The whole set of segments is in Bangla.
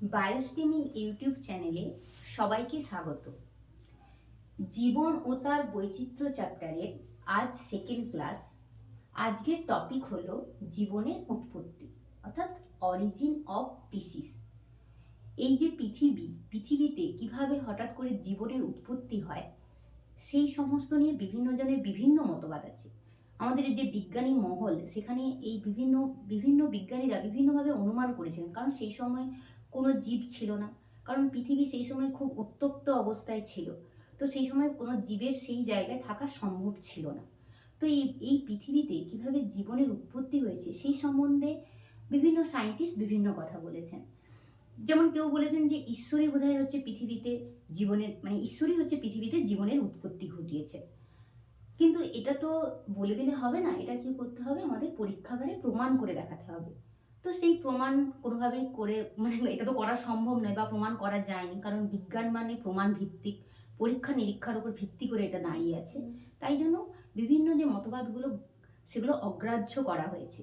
বায়োস্টিমিং ইউটিউব চ্যানেলে সবাইকে স্বাগত। জীবন ও তার বৈচিত্র্য চ্যাপ্টারের আজ সেকেন্ড ক্লাস আজকের টপিক হলো জীবনের উৎপত্তি, অর্থাৎ অরিজিন অফ পিসিস এই যে পৃথিবী, পৃথিবীতে কীভাবে হঠাৎ করে জীবনের উৎপত্তি হয়, সেই সমস্ত নিয়ে বিভিন্ন জনের বিভিন্ন মতবাদ আছে। আমাদের যে বিজ্ঞানী মহল, সেখানে এই বিভিন্ন বিভিন্ন বিজ্ঞানীরা বিভিন্নভাবে অনুমান করেছিলেন কারণ সেই সময় কোনো জীব ছিল না। কারণ পৃথিবী সেই সময় খুব উত্তপ্ত অবস্থায় ছিল। তো সেই সময় কোনো জীবের সেই জায়গায় থাকা সম্ভব ছিল না। তো এই এই পৃথিবীতে কীভাবে জীবনের উৎপত্তি হয়েছে সেই সম্বন্ধে বিভিন্ন সায়েন্টিস্ট বিভিন্ন কথা বলেছেন। যেমন কেউ বলেছেন যে ঈশ্বরই বোধহয় হচ্ছে পৃথিবীতে জীবনের মানে ঈশ্বরই হচ্ছে পৃথিবীতে জীবনের উৎপত্তি ঘটিয়েছে। কিন্তু এটা তো বলে দিলে হবে না, এটা কি করতে হবে? আমাদের পরীক্ষাগারে প্রমাণ করে দেখাতে হবে। তো সেই প্রমাণ কোনোভাবেই করে মানে এটা তো করা সম্ভব নয় বা প্রমাণ করা যায়নি। কারণ বিজ্ঞান মানে প্রমাণ ভিত্তিক পরীক্ষা নিরীক্ষার উপর ভিত্তি করে এটা দাঁড়িয়ে আছে। তাই জন্য বিভিন্ন যে মতবাদগুলো সেগুলো অগ্রাহ্য করা হয়েছে।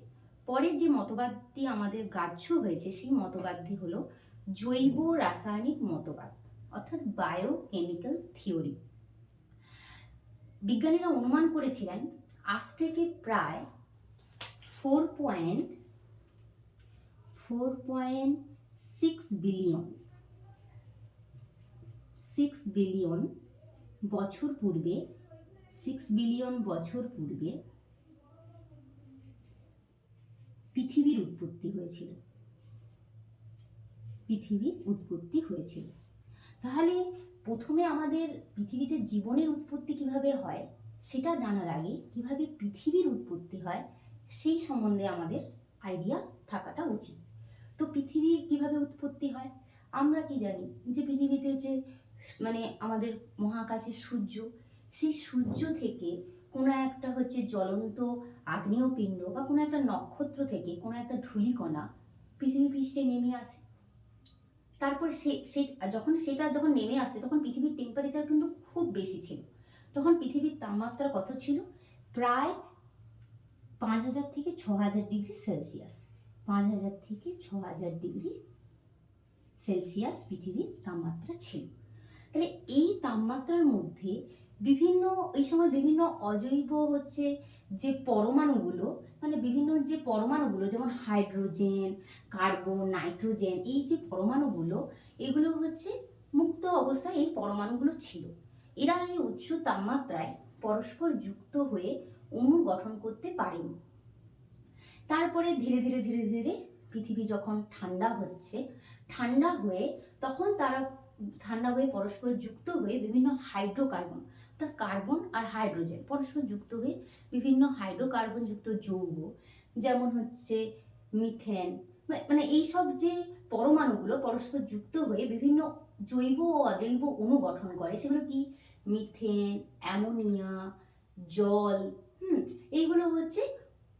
পরে যে মতবাদটি আমাদের গ্রাহ্য হয়েছে সেই মতবাদটি হলো জৈব রাসায়নিক মতবাদ অর্থাৎ বায়োকেমিক্যাল থিওরি বিজ্ঞানীরা অনুমান করেছিলেন আজ থেকে প্রায় four point four point six billion six billion বছর পূর্বে সিক্স বিলিয়ন বছর পূর্বে পৃথিবীর উৎপত্তি হয়েছিল। পৃথিবীর উৎপত্তি হয়েছিল। তাহলে প্রথমে আমাদের পৃথিবীতে জীবনের উৎপত্তি কীভাবে হয়, সেটা জানার আগে কীভাবে পৃথিবীর উৎপত্তি হয়, সেই সম্বন্ধে আমাদের আইডিয়া থাকাটা উচিত। তো পৃথিবীর কীভাবে উৎপত্তি হয়? আমরা কি জানি? যে পৃথিবীতে যে মানে আমাদের মহাকাশে সূর্য, সেই সূর্য থেকে কোনো একটা হচ্ছে জ্বলন্ত আগ্নেয়পিণ্ড বা কোনো একটা নক্ষত্র থেকে কোনো একটা ধূলিকণা পৃথিবী পৃষ্ঠে নেমে আসে। তারপর সে সে, যখন সেটা যখন নেমে আসে, তখন পৃথিবীর টেম্পারেচার কিন্তু খুব বেশি ছিল। তখন পৃথিবীর তাপমাত্রা কত ছিল প্রায় পাঁচ হাজার থেকে ছ হাজার ডিগ্রি সেলসিয়াস পাঁচ হাজার থেকে ছ হাজার ডিগ্রি সেলসিয়াস পৃথিবীর তাপমাত্রা ছিল। তাহলে এই তাপমাত্রার মধ্যে বিভিন্ন, এই সময় বিভিন্ন অজৈব হচ্ছে যে পরমাণুগুলো মানে বিভিন্ন যে পরমাণুগুলো, যেমন হাইড্রোজেন, কার্বন, নাইট্রোজেন, এই যে পরমাণুগুলো, এগুলো হচ্ছে মুক্ত অবস্থায় এই পরমাণুগুলো ছিল। এরা এই উচ্চ তাপমাত্রায় পরস্পর যুক্ত হয়ে অণু গঠন করতে পারেনি। তারপরে ধীরে ধীরে ধীরে ধীরে পৃথিবী যখন ঠান্ডা হচ্ছে, ঠান্ডা হয়ে তখন তারা ঠান্ডা হয়ে পরস্পর যুক্ত হয়ে বিভিন্ন হাইড্রোকার্বন, অর্থাৎ কার্বন আর হাইড্রোজেন পরস্পর যুক্ত হয়ে বিভিন্ন হাইড্রোকার্বন যুক্ত যৌগ, যেমন হচ্ছে মিথেন মানে এই সব যে পরমাণুগুলো পরস্পর যুক্ত হয়ে বিভিন্ন জৈব ও অজৈব অণু গঠন করে, সেগুলো কি? মিথেন, অ্যামোনিয়া, জল, হুম, এইগুলো হচ্ছে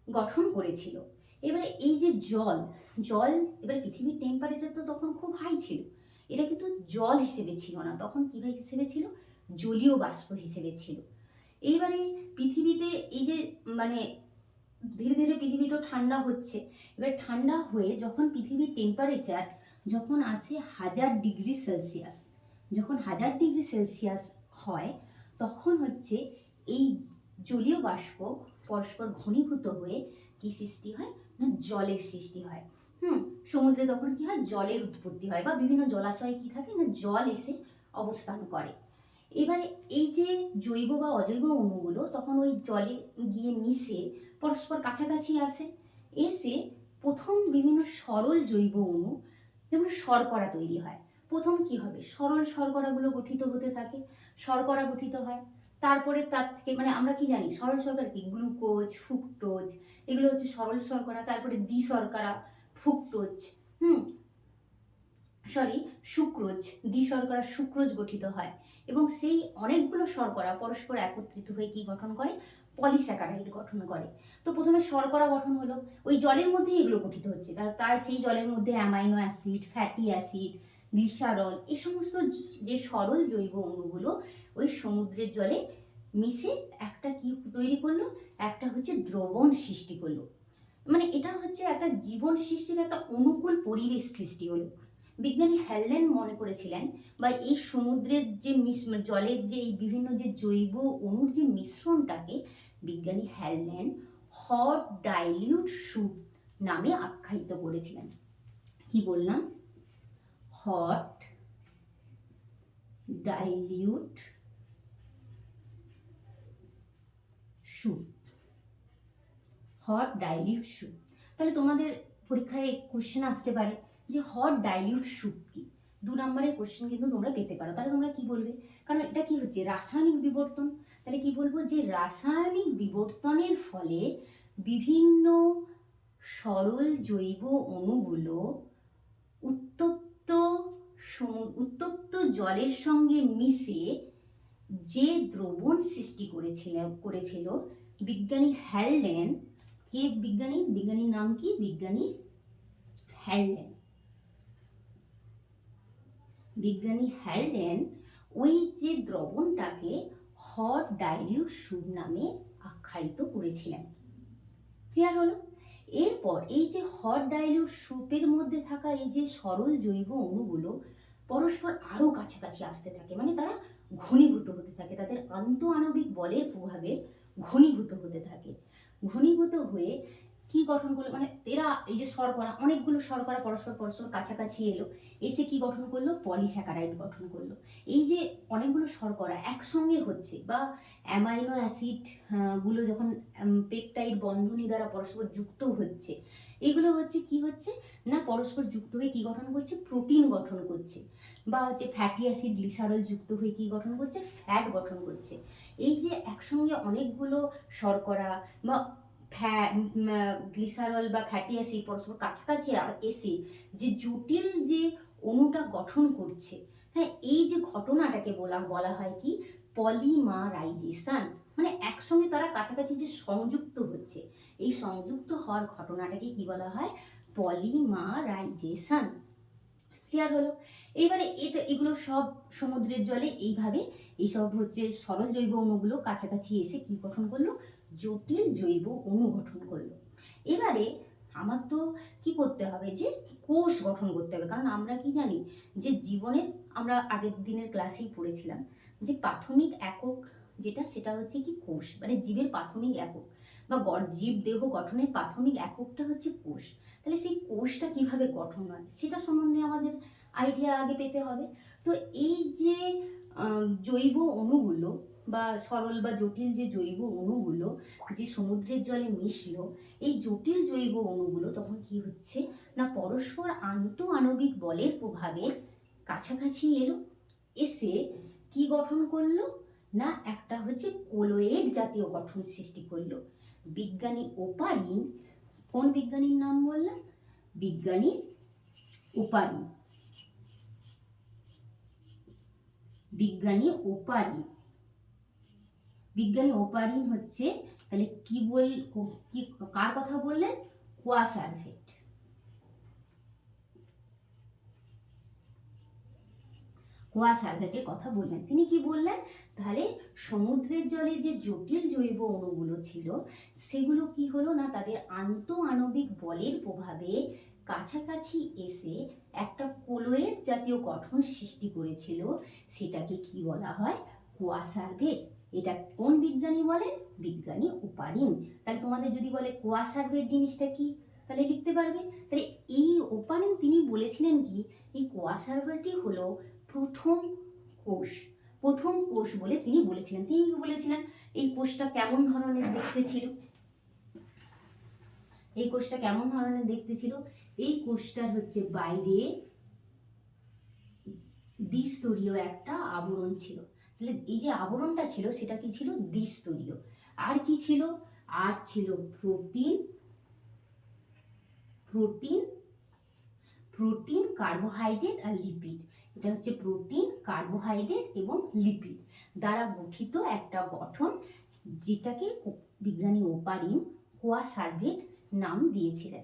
গঠন করেছিল। এবারে এই যে জল জল এবার পৃথিবীর টেম্পারেচার তো তখন খুব হাই ছিল। এটা কিন্তু জল হিসেবে ছিল না, তখন কীভাবে হিসেবে ছিল? জলীয় বাষ্প হিসেবে ছিল। এইবারে পৃথিবীতে এই যে মানে ধীরে ধীরে পৃথিবী তো ঠান্ডা হচ্ছে, এবার ঠান্ডা হয়ে যখন পৃথিবীর টেম্পারেচার যখন আসে হাজার ডিগ্রি সেলসিয়াস, যখন হাজার ডিগ্রি সেলসিয়াস হয়, তখন হচ্ছে এই জলীয় বাষ্প পরস্পর ঘনীভূত হয়ে কি সৃষ্টি হয়? না, জলের সৃষ্টি হয়। হুম, সমুদ্রে তখন কি হয়? জলের উৎপত্তি হয় বা বিভিন্ন জলাশয়ে কি থাকে? না, জল এসে অবস্থান করে। এবারে এই যে জৈব বা অজৈব অণুগুলো তখন ওই জলে গিয়ে মিশে পরস্পর কাছাকাছি আসে। এসে প্রথম বিভিন্ন সরল জৈব অণু, যেমন শর্করা তৈরি হয়। প্রথম কি হবে? সরল শর্করাগুলো গঠিত হতে থাকে। শর্করা গঠিত হয়। তারপরে তার থেকে মানে আমরা কি জানি? সরল শর্করা কি? গ্লুকোজ, ফ্রুক্টোজ, এগুলো হচ্ছে সরল শর্করা, তারপরে দ্বি শর্করা, ফ্রুক্টোজ, হুম? সরি সুক্রোজ দ্বি শর্করা সুক্রোজ গঠিত হয়। এবং সেই অনেকগুলো শর্করা পরস্পর একত্রিত হয়ে কি গঠন করে? পলিস্যাকারাইড গঠন করে। তো প্রথমে শর্করা গঠন হলো। ওই জলের মধ্যেই এগুলো গঠিত হচ্ছে। তার তার সেই জলের মধ্যে amino acid, fatty acid glycerol এই সমস্ত যে সরল জৈব অণুগুলো ওই সমুদ্রের জলে মিশে একটা কি তৈরি করল? একটা হচ্ছে দ্রবণ সৃষ্টি করল। মানে এটা হচ্ছে একটা জীবন সৃষ্টির একটা অনুকূল পরিবেশ সৃষ্টি হলো। বিজ্ঞানী হ্যালেন মনে করেছিলেন, বা এই সমুদ্রের যে মিশ জলের যে এই বিভিন্ন যে জৈব অণুর যে মিশ্রণটাকে বিজ্ঞানী হ্যালেন হট ডাইলিউট স্যুপ নামে আখ্যায়িত করেছিলেন। কি বললাম? Hot dilute soup hot dilute soup তাহলে তোমাদের পরীক্ষায় কোশ্চেন আসতে পারে যে হট ডাইলিউট স্যুপ কি? দু নম্বরের কোশ্চেন কিন্তু তোমরা পেতে পারো। তাহলে তোমরা কি বলবে? কারণ এটা কি হচ্ছে? রাসায়নিক বিবর্তন। তাহলে কি বলব যে রাসায়নিক বিবর্তনের ফলে বিভিন্ন সরল জৈব অণুগুলো উত্তপ্ত উত্তপ্ত জলের সঙ্গে মিশে যে দ্রবণ সৃষ্টি করেছিল করেছিল বিজ্ঞানী হ্যালডেন, কে বিজ্ঞানী? বিজ্ঞানীর নাম কি? বিজ্ঞানী হ্যালডেন। বিজ্ঞানী হ্যালডেন ওই যে দ্রবণটাকে হট ডাইলিউট সুপ নামে আখ্যায়িত করেছিলেন। ক্লিয়ার হলো? এরপর এই যে হট ডাইলিউট সুপের মধ্যে থাকা এই যে সরল জৈব অণুগুলো পরস্পর আরও কাছাকাছি আসতে থাকে। মানে তারা ঘনীভূত হতে থাকে। তাদের আন্ত আণবিক বলের প্রভাবে ঘনীভূত হতে থাকে। ঘনীভূত হয়ে কি গঠন করল? মানে এরা এই যে শর্করা, অনেকগুলো শর্করা পরস্পর পরস্পর কাছাকাছি এলো। এসে কি গঠন করল? পলিস্যাকারাইড গঠন করল। এই যে অনেকগুলো শর্করা একসঙ্গে হচ্ছে বা অ্যামাইনো অ্যাসিডগুলো যখন পেপটাইড বন্ধনী দ্বারা পরস্পর যুক্ত হচ্ছে, এগুলো হচ্ছে কি হচ্ছে? না, পরস্পর যুক্ত হয়ে কি গঠন করছে? প্রোটিন গঠন করছে। বা হচ্ছে ফ্যাটি অ্যাসিড, গ্লিসারল যুক্ত হয়ে কি গঠন করছে? ফ্যাট গঠন করছে। এই যে একসঙ্গে অনেকগুলো শর্করা বা গ্লিসারল বা ফ্যাটি অ্যাসিড পরস্পর কাছাকাছি এসে যে জটিল যে অণুটা গঠন করছে হ্যাঁ এই যে ঘটনাটাকে বলা বলা হয় কি? পলিমারাইজেশন। মানে একসঙ্গে তারা কাছাকাছি যে সংযুক্ত হচ্ছে, এই সংযুক্ত হওয়ার ঘটনাটাকে কি বলা হয়? পলিমারাইজেশন। ক্লিয়ার হলো? এবারে এটা, এগুলো সব সমুদ্রের জলে এইভাবে এইসব হচ্ছে সরল জৈব অণুগুলো কাছাকাছি এসে কি গঠন করল? জটিল জৈব অণু গঠন করল। এবারে আমার তো কি করতে হবে যে, কোষ গঠন করতে হবে। কারণ আমরা কি জানি যে জীবনের আমরা আগের দিনের ক্লাসেই পড়েছিলাম যে, প্রাথমিক একক যেটা, সেটা হচ্ছে কি কোষ। মানে জীবের প্রাথমিক একক বা জীব দেহ গঠনের প্রাথমিক এককটা হচ্ছে কোষ। তাহলে সেই কোষটা কীভাবে গঠন হয়, সেটা সম্বন্ধে আমাদের আইডিয়া আগে পেতে হবে। তো এই যে জৈব অণুগুলো বা সরল বা জটিল যে জৈব অণুগুলো যে সমুদ্রের জলে মিশলো, এই জটিল জৈব অণুগুলো তখন কি হচ্ছে? না পরস্পর আন্ত আণবিক বলের প্রভাবে কাছাকাছি এলো, এসে কি গঠন করল? না একটা হচ্ছে কোলোয়েড জাতীয় গঠন সৃষ্টি করল। বিজ্ঞানী ওপারিন, কোন বিজ্ঞানীর নাম বললাম? বিজ্ঞানী ওপারিন। বিজ্ঞানী ওপারিন। বিজ্ঞানী ওপারিন হচ্ছে, তাহলে কি বল, কি, কার কথা বললেন? কোয়াসার্ভেট। কোয়াসার্ভেটের কথা বললেন। তিনি কি বললেন? তাহলে সমুদ্রের জলে যে জটিল জৈব অণুগুলো ছিল, সেগুলো কি হলো না? তাদের আন্ত আণবিক বলের প্রভাবে কাছাকাছি এসে একটা কোলোয়েড জাতীয় গঠন সৃষ্টি করেছিল, সেটাকে কি বলা হয়? কোয়াসার্ভেট এটা কোন বিজ্ঞানী বলেন? বিজ্ঞানী ওপারিন তাহলে তোমাদের যদি বলে কোয়াসার্ভেট জিনিসটা কি, তাহলে লিখতে পারবে। তাহলে এই ওপারিন তিনি বলেছিলেন কি, এই কোয়াসার্ভেটই হলো প্রথম কোষ প্রথম কোষ বলে তিনি বলেছিলেন। তিনি বলেছিলেন? এই কোষটা কেমন ধরনের দেখতে ছিল? এই কোষটা কেমন ধরনের দেখতে ছিল? এই কোষটার হচ্ছে বাইরে দ্বিস্তরীয় একটা আবরণ ছিল। তাহলে এই যে আবরণটা ছিল, সেটা কি ছিল? দ্বিস্তরীয়। আর কি ছিল? আর ছিল প্রোটিন প্রোটিন প্রোটিন, কার্বোহাইড্রেট আর লিপিড। এটা হচ্ছে প্রোটিন, কার্বোহাইড্রেট এবং লিপিড দ্বারা গঠিত একটা গঠন, যেটাকে বিজ্ঞানী ওপারিন কোয়াসার্ভেট নাম দিয়েছিলেন।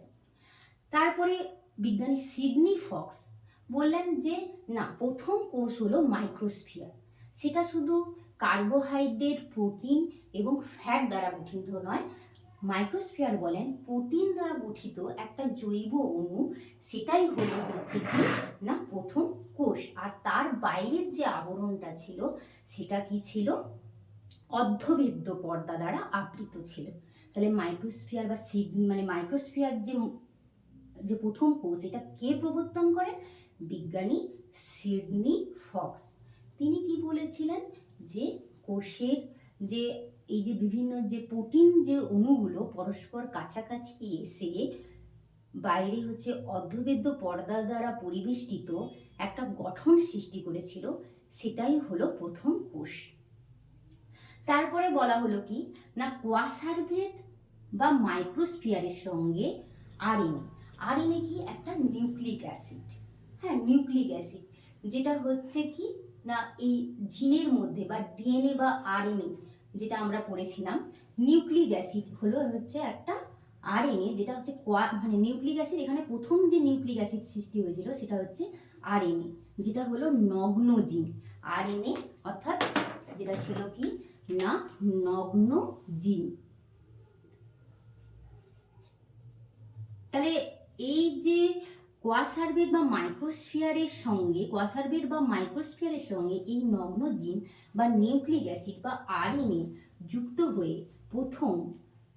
তারপরে বিজ্ঞানী সিডনি ফক্স বললেন যে, না, প্রথম কোষ হলো মাইক্রোস্ফিয়ার। সেটা শুধু কার্বোহাইড্রেট, প্রোটিন এবং ফ্যাট দ্বারা গঠিত নয়। মাইক্রোস্ফিয়ার বলেন, প্রোটিন দ্বারা গঠিত একটা জৈব অণু, সেটাই হলো হচ্ছে কি, না, প্রথম কোষ। আর তার বাইরের যে আবরণটা ছিল, সেটা কি ছিল? অর্ধবেদ্য পর্দা দ্বারা আবৃত ছিল। তাহলে মাইক্রোস্ফিয়ার বা সিড মানে মাইক্রোস্ফিয়ার যে যে প্রথম কোষ, এটা কে প্রবর্তন করেন বিজ্ঞানী সিডনি ফক্স। তিনি কি বলেছিলেন? যে কোষের যে এই যে বিভিন্ন যে প্রোটিন যে অণুগুলো পরস্পর কাছাকাছি এসে বাইরে হচ্ছে অর্ধবেদ্য পর্দা দ্বারা পরিবেষ্টিত একটা গঠন সৃষ্টি করেছিল, সেটাই হলো প্রথম কোষ। তারপরে বলা হলো কি? না, কোয়াসার্ভেট বা মাইক্রোস্ফিয়ারের সঙ্গে আরএনএ। আরএনএ কি? একটা নিউক্লিক অ্যাসিড। হ্যাঁ নিউক্লিক অ্যাসিড যেটা হচ্ছে কি না, এই জিনের মধ্যে বা ডিএনএ বা আরএনএ যেটা আমরা পড়েছিলাম নিউক্লিক অ্যাসিড হলো হচ্ছে একটা আরএনএ যেটা হচ্ছে মানে নিউক্লিক অ্যাসিড এখানে প্রথম যে নিউক্লিক অ্যাসিড সৃষ্টি হয়েছিল সেটা হচ্ছে আরএনএ যেটা হলো নগ্ন জিন। আরএনএ অর্থাৎ যেটা ছিল কি না, নগ্ন জিন। তাহলে এই যে কোয়াসার্বেট বা মাইক্রোস্ফিয়ারের সঙ্গে, কোয়াসার্বেট বা মাইক্রোস্ফিয়ারের সঙ্গে এই নগ্ন জিন বা নিউক্লিক অ্যাসিড বা আরএনএ যুক্ত হয়ে প্রথম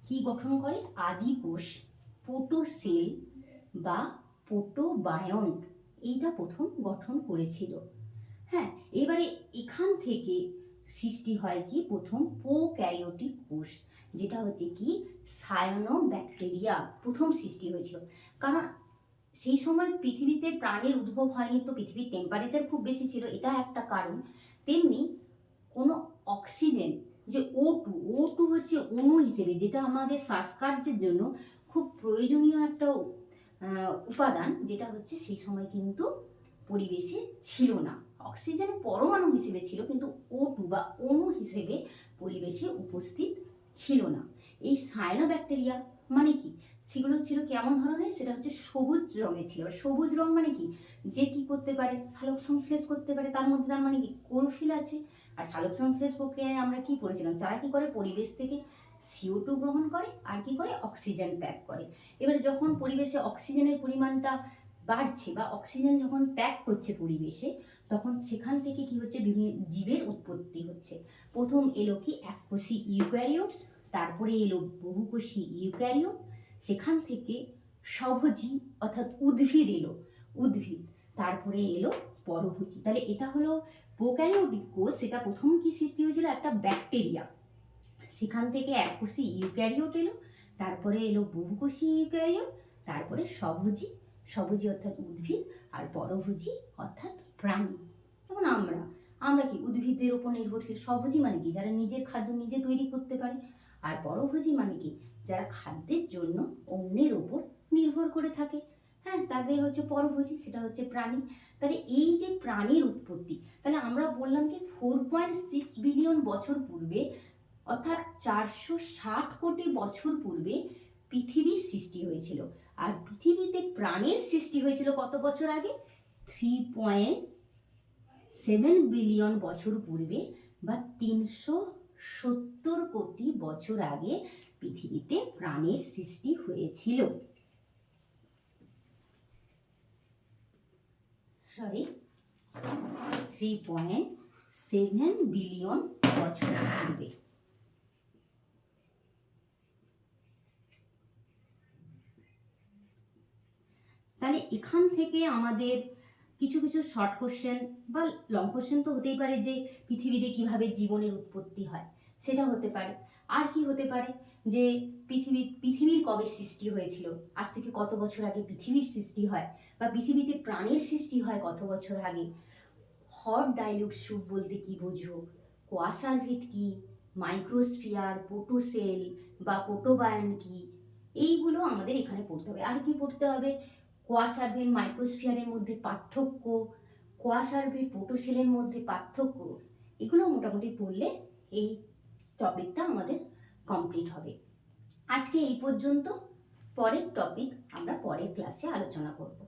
কি গঠন করে? আদি কোষ, পোটোসেল বা পোটোবায়ন। এইটা প্রথম গঠন করেছিল। হ্যাঁ এবারে এখান থেকে সৃষ্টি হয় কি? প্রথম প্রোক্যারিওটিক কোষ, যেটা হচ্ছে কি? সায়ানো ব্যাকটেরিয়া প্রথম সৃষ্টি হয়েছিল। কারণ সেই সময় পৃথিবীতে প্রাণের উদ্ভব হয়নি তো পৃথিবীর টেম্পারেচার খুব বেশি ছিল, এটা একটা কারণ। তেমনি কোনো অক্সিজেন যে ও টু ও টু হচ্ছে অণু হিসেবে, যেটা আমাদের শ্বাসকার্যের জন্য খুব প্রয়োজনীয় একটা উপাদান, যেটা হচ্ছে সেই সময় কিন্তু পরিবেশে ছিল না। অক্সিজেন পরমাণু হিসেবে ছিল, কিন্তু ও টু বা অণু হিসেবে পরিবেশে উপস্থিত ছিল না। এই সায়ানো ব্যাকটেরিয়া মানে কি? সেগুলো ছিল কেমন ধরনের? সেটা হচ্ছে সবুজ রঙের ছিল। সবুজ রং মানে কি? যে কি করতে পারে? সালোক সংশ্লেষ করতে পারে। তার মধ্যে তার মানে কি? ক্লোরোফিল আছে। আর সালোক সংশ্লেষ প্রক্রিয়ায় আমরা কি পড়েছিলাম যারা কি করে? পরিবেশ থেকে সিও টু গ্রহণ করে আর কি করে? অক্সিজেন ত্যাগ করে। এবার যখন পরিবেশে অক্সিজেনের পরিমাণটা বাড়ছে বা অক্সিজেন যখন ত্যাগ করছে পরিবেশে, তখন সেখান থেকে কি হচ্ছে? বিভিন্ন জীবের উৎপত্তি হচ্ছে। প্রথম এলো কি? এককোষী ইউক্যারিওটস তারপরে এলো বহুকোষী ইউক্যারিওট সেখান থেকে স্বভোজী অর্থাৎ উদ্ভিদ এলো, উদ্ভিদ। তারপরে এলো পরভোজী। তাহলে এটা হলো প্রোক্যারিওটিক কোষ সেটা প্রথম কি সৃষ্টি হয়েছিল? একটা ব্যাকটেরিয়া। সেখান থেকে এককোষী ইউক্যারিওট এলো, তারপরে এলো বহুকোষী ইউক্যারিওট তারপরে স্বভোজী স্বভোজী অর্থাৎ উদ্ভিদ আর পরভোজী অর্থাৎ প্রাণী। যেমন আমরা আমরা কি উদ্ভিদের উপর নির্ভরশীল। সবজি মানে কি? যারা নিজের খাদ্য নিজে তৈরি করতে পারে। আর পরভোজী মানে কি? যারা খাদ্যের জন্য অন্যের ওপর নির্ভর করে থাকে। হ্যাঁ তাদের হচ্ছে পরভোজী সেটা হচ্ছে প্রাণী। তাহলে এই যে প্রাণীর উৎপত্তি, তাহলে আমরা বললাম কি ফোর পয়েন্ট সিক্স বিলিয়ন বছর পূর্বে, অর্থাৎ চারশো ষাট কোটি বছর পূর্বে পৃথিবীর সৃষ্টি হয়েছিল। আর পৃথিবীতে প্রাণের সৃষ্টি হয়েছিল কত বছর আগে? থ্রি পয়েন্ট সেভেন বিলিয়ন বছর পূর্বে বা তিনশো সত্তর কোটি বছর আগে পৃথিবীতে প্রাণের সৃষ্টি হয়েছিল। Sorry three point seven billion বছর পূর্বে। তাহলে এখান থেকে আমাদের কিছু কিছু শর্ট কোশ্চেন বা লং কোশ্চেন তো হতেই পারে যে পৃথিবীতে কীভাবে জীবনের উৎপত্তি হয়, সেটা হতে পারে। আর কি হতে পারে যে পৃথিবী, পৃথিবীর কবে সৃষ্টি হয়েছিল? আজ থেকে কত বছর আগে পৃথিবীর সৃষ্টি হয়? বা পৃথিবীতে প্রাণের সৃষ্টি হয় কত বছর আগে? হট ডাইলুট স্যুপ বলতে কি বোঝো? কোয়াসারভিট কি? মাইক্রোস্ফিয়ার পোটোসেল বা পোটোবায়ন কি? এইগুলো আমাদের এখানে পড়তে হবে। আর কি পড়তে হবে? কোয়াসার্ভের মাইক্রোস্ফিয়ারের মধ্যে পার্থক্য, কোয়াসার্ভের পোটোসেলের মধ্যে পার্থক্য, এগুলো মোটামুটি পড়লে এই টপিকটা আমাদের কমপ্লিট হবে। আজকে এই পর্যন্ত, পরের টপিক আমরা পরের ক্লাসে আলোচনা করব।